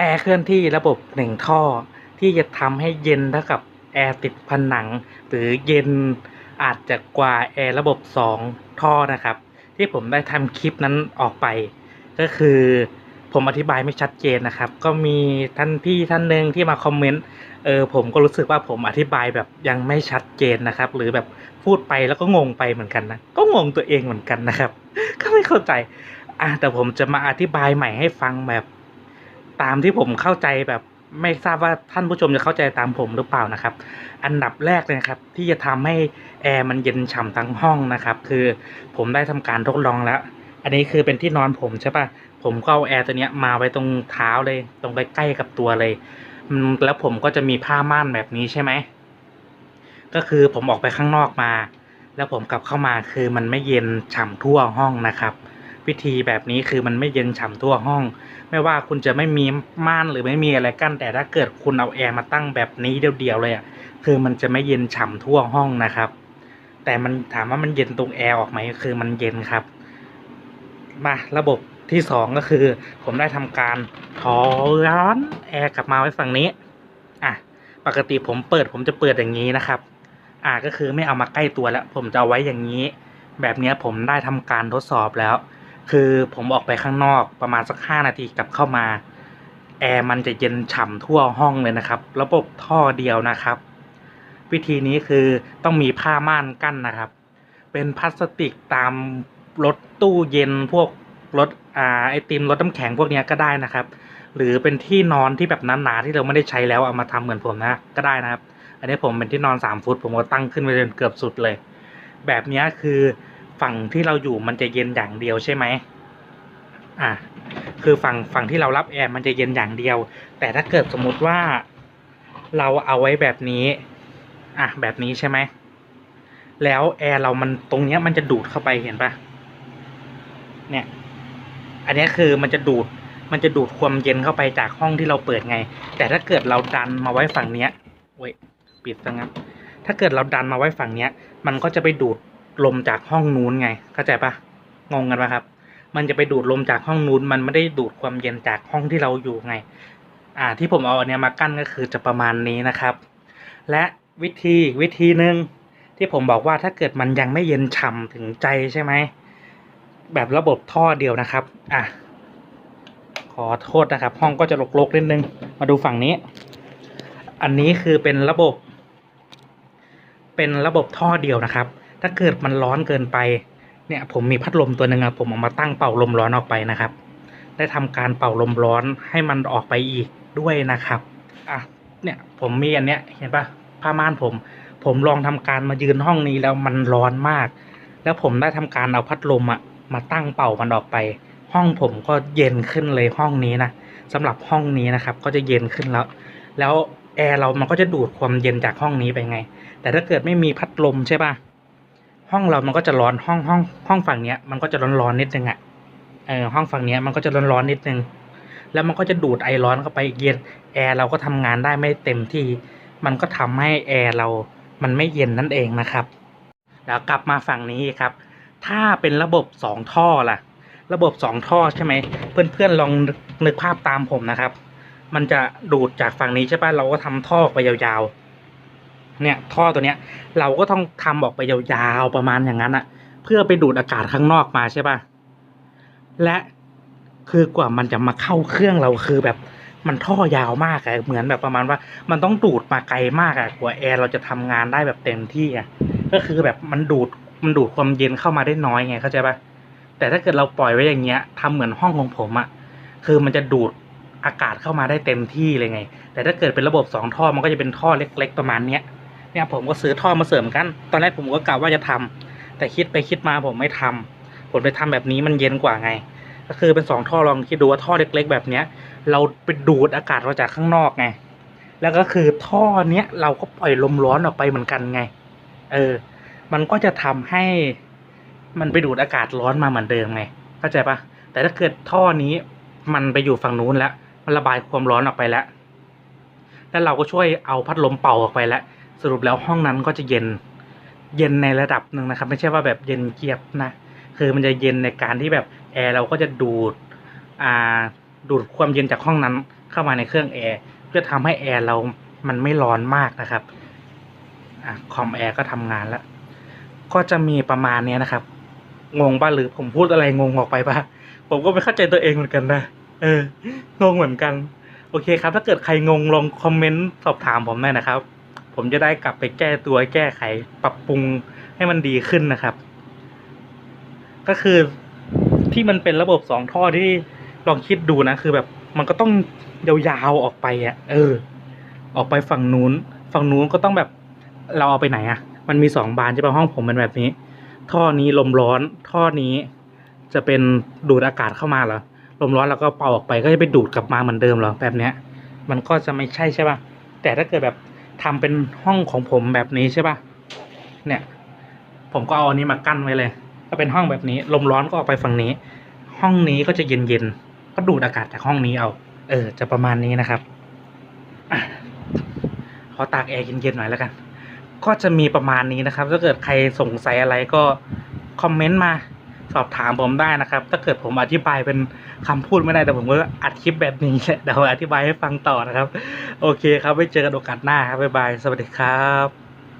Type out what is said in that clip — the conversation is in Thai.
แอร์เคลื่อนที่ระบบหนึ่งท่อ ที่จะทำให้เย็นเท่ากับแอร์ติดผนัง หรือเย็นอาจจะกว่าแอร์ระบบสองท่อนะครับ ที่ผมได้ทำคลิปนั้นออกไป ก็คือผมอธิบายไม่ชัดเจนนะครับ ก็มีท่านพี่ท่านหนึ่งที่มาคอมเมนต์เออผมก็รู้สึกว่าผมอธิบายแบบยังไม่ชัดเจนนะครับ หรือแบบพูดไปแล้วก็งงไปเหมือนกันนะก็งงตัวเองเหมือนกันนะครับ ก็ไม่เข้าใจอะแต่ผมจะมาอธิบายใหม่ให้ฟังแบบ ตามที่ผมเข้าใจแบบไม่ทราบว่าท่านผู้ชมจะเข้าใจตามผมหรือเปล่านะครับ อันดับแรกเลยนะครับที่จะทำให้แอร์มันเย็นฉ่ำทั้งห้องนะครับ คือผมได้ทำการทดลองแล้ว อันนี้คือเป็นที่นอนผมใช่ปะผมก็เอาแอร์ตัวเนี้ยมาไว้ตรงเท้าเลย ตรงใกล้ๆกับตัวเลยแล้วผมก็จะมีผ้าม่านแบบนี้ใช่ไหมก็คือผมออกไปข้างนอกมา แล้วผมกลับเข้ามาคือมันไม่เย็นฉ่ำทั่วห้องนะครับ วิธีแบบนี้คือมันไม่เย็นฉ่ำทั่วห้อง ไม่ว่าคุณจะไม่มีม่านหรือไม่มีอะไรกั้นแต่ถ้าเกิดคุณเอาแอร์มาตั้งแบบนี้เดียวๆเลยอะคือมันจะไม่เย็นฉ่ำทั่วห้องนะครับ แต่มันถามว่ามันเย็นตรงแอร์ออกไหมคือมันเย็นครับมาระบบที่สองก็คือ ผมได้ทำการถอย้อนแอร์กลับมาไว้ฝั่งนี้อะปกติผมเปิดผมจะเปิดอย่างนี้นะครับ อ่าก็คือไม่เอามาใกล้ตัวแล้ว ผมจะเอาไว้อย่างนี้ แบบนี้ผมได้ทำการทดสอบแล้ว คือผมออกไปข้างนอกประมาณสักห้านาทีกลับเข้ามาแอร์มันจะเย็นฉ่ำทั่วห้องเลยนะครับ ระบบท่อเดียวนะครับ วิธีนี้คือต้องมีผ้าม่านกั้นนะครับ เป็นพลาสติกตามรถตู้เย็นพวกรถอ่าไอติมรถน้ำแข็งพวกนี้ก็ได้นะครับ หรือเป็นที่นอนที่แบบหนาๆที่เราไม่ได้ใช้แล้วเอามาทำเหมือนผมนะก็ได้นะครับ อันนี้ผมเป็นที่นอนสามฟุต ผมก็ตั้งขึ้นไปจนเกือบสุดเลย แบบนี้คือ ฝั่งที่เราอยู่มันจะเย็นอย่างเดียวใช่ไหมอะคือฝั่งฝั่งที่เรารับแอร์มันจะเย็นอย่างเดียว แต่ถ้าเกิดสมมติว่าเราเอาไว้แบบนี้ อะแบบนี้ใช่ไหม แล้วแอร์เรามันตรงเนี้ยมันจะดูดเข้าไปเห็นปะเนี่ย อันนี้คือมันจะดูด มันจะดูดความเย็นเข้าไปจากห้องที่เราเปิดไง แต่ถ้าเกิดเราดันมาไว้ฝั่งเนี้ยเว้ย ปิดซะงั้น ถ้าเกิดเราดันมาไว้ฝั่งเนี้ย มันก็จะไปดูด ลมจากห้องนู้นไง เข้าใจปะงงกันปะครับ มันจะไปดูดลมจากห้องนู้น มันไม่ได้ดูดความเย็นจากห้องที่เราอยู่ไง อ่า ที่ผมเอาอันเนี้ยมากั้นก็คือจะประมาณนี้นะครับ และวิธีวิธีหนึ่งที่ผมบอกว่าถ้าเกิดมันยังไม่เย็นฉ่ำถึงใจใช่ไหมแบบระบบท่อเดียวนะครับ อะ ขอโทษนะครับ ห้องก็จะรกๆนิดนึง มาดูฝั่งนี้ อันนี้คือเป็นระบบ เป็นระบบท่อเดียวนะครับ ถ้าเกิดมันร้อนเกินไป เนี่ยผมมีพัดลมตัวหนึ่งอะผมเอามาตั้งเป่าลมร้อนออกไปนะครับ ได้ทำการเป่าลมร้อนให้มันออกไปอีกด้วยนะครับอะเนี่ยผมมีอันเนี้ยเห็นปะผ้าม่านผม ผมลองทำการมายืนห้องนี้แล้วมันร้อนมาก แล้วผมได้ทำการเอาพัดลมอะมาตั้งเป่ามันออกไป ห้องผมก็เย็นขึ้นเลยห้องนี้นะสำหรับห้องนี้นะครับ ก็จะเย็นขึ้นแล้ว แล้วแอร์เรามันก็จะดูดความเย็นจากห้องนี้ไปไง แต่ถ้าเกิดไม่มีพัดลมใช่ปะ ห้องเรามันก็จะร้อนห้องห้องห้องฝั่งเนี้ยมันก็จะร้อนร้อนนิดนึงอะเออห้องฝั่งเนี้ยมันก็จะร้อนร้อนนิดนึง แล้วมันก็จะดูดไอร้อนเข้าไปอีกเย็นแอร์เราก็ทำงานได้ไม่เต็มที่ มันก็ทำให้แอร์เรามันไม่เย็นนั่นเองนะครับแล้วกลับมาฝั่งนี้ครับ ถ้าเป็นระบบสองท่อล่ะ ระบบสองท่อใช่ไหมเพื่อนๆลองนึกนึกภาพตามผมนะครับ มันจะดูดจากฝั่งนี้ใช่ป่ะเราก็ทำท่อไปยาวๆ เนี่ยท่อตัวเนี้ยเราก็ต้องทำออกไปยาวๆประมาณอย่างนั้นอะเพื่อไปดูดอากาศข้างนอกมาใช่ป่ะและคือกว่ามันจะมาเข้าเครื่องเราคือแบบมันท่อยาวมากอะเหมือนแบบประมาณว่า มันต้องดูดมาไกลมากอะกว่าแอร์เราจะทำงานได้แบบเต็มที่อะก็คือแบบมันดูดมันดูดความเย็นเข้ามาได้น้อยไงเข้าใจปะแต่ถ้าเกิดเราปล่อยไว้อย่างเงี้ยทำเหมือนห้องของผมอะคือมันจะดูดอากาศเข้ามาได้เต็มที่เลยไง แต่ถ้าเกิดเป็นระบบสองท่อมันก็จะเป็นท่อเล็ก ๆ ประมาณเนี้ย เนี่ยผมก็ซื้อท่อมาเสริมกัน ตอนแรกผมก็กะว่าจะทำแต่คิดไปคิดมาผมไม่ทำผมไปทำแบบนี้มันเย็นกว่าไง ก็คือเป็นสองท่อลองคิดดูว่าท่อเล็ก ๆ แบบเนี้ย เราไปดูดอากาศมาจากข้างนอกไง แล้วก็คือท่อเนี้ยเราก็ปล่อยลมร้อนออกไปเหมือนกันไง เออ มันก็จะทำให้ มันไปดูดอากาศร้อนมาเหมือนเดิมไง เข้าใจปะแต่ถ้าเกิดท่อนี้มันไปอยู่ฝั่งนู้นแล้ว มันระบายความร้อนออกไปแล้ว แล้วเราก็ช่วยเอาพัดลมเป่าออกไปแล้ว สรุปแล้วห้องนั้นก็จะเย็น เย็นในระดับหนึ่งนะครับ ไม่ใช่ว่าแบบเย็นเกียบนะ คือมันจะเย็นในการที่แบบแอร์เราก็จะดูดอ่าดูดความเย็นจากห้องนั้นเข้ามาในเครื่องแอร์เพื่อทำให้แอร์เรามันไม่ร้อนมากนะครับอคอมแอร์ก็ทำงานแล้ว ก็จะมีประมาณเนี้ยนะครับ งงป่ะหรือผมพูดอะไรงงออกไปปะผมก็ไม่เข้าใจตัวเองเหมือนกันนะเอองงเหมือนกัน โอเคครับ ถ้าเกิดใครงงลองคอมเมนต์สอบถามผมหน่นะครับ ผมจะได้กลับไปแก้ตัวแก้ไขปรับปรุงให้มันดีขึ้นนะครับ ก็คือที่มันเป็นระบบสองท่อที่ลองคิดดูนะคือแบบมันก็ต้องยาวๆออกไปอะ เออ ออกไปฝั่งนู้น ฝั่งนู้นก็ต้องแบบเราเอาไปไหนอะ มันมีสองบานใช่ป่ะห้องผมเป็นแบบนี้ ท่อนี้ลมร้อน ท่อนี้จะเป็นดูดอากาศเข้ามาเหรอลมร้อนแล้วก็เป่าออกไปก็จะไปดูดกลับมาเหมือนเดิมเหรอแบบเนี้ย มันก็จะไม่ใช่ใช่ป่ะแต่ถ้าเกิดแบบ ทำเป็นห้องของผมแบบนี้ใช่ป่ะ เนี่ย ผมก็เอาอันนี้มากั้นไว้เลย ก็เป็นห้องแบบนี้ ลมร้อนก็ออกไปฝั่งนี้ ห้องนี้ก็จะเย็นๆก็ดูดอากาศจากห้องนี้เอา เออ จะประมาณนี้นะครับอขอตากแอร์เย็นๆหน่อยแล้วกัน ก็จะมีประมาณนี้นะครับ ถ้าเกิดใครสงสัยอะไรก็คอมเมนต์มา สอบถามผมได้นะครับ ถ้าเกิดผมอธิบายเป็นคำพูดไม่ได้แต่ผมก็อัดคลิปแบบนี้แหละเดี๋ยวอธิบายให้ฟังต่อนะครับ โอเคครับไว้เจอกันโอกาสหน้าครับบ๊ายบายสวัสดีครับ